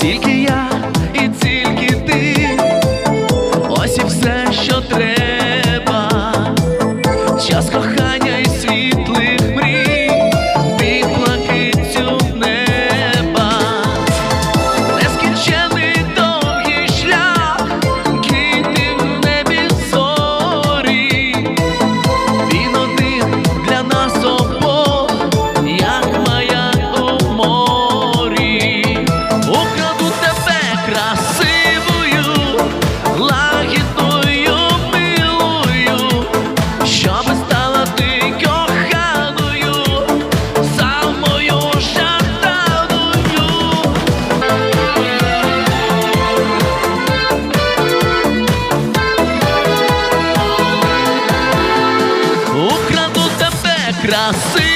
тільки я. краси.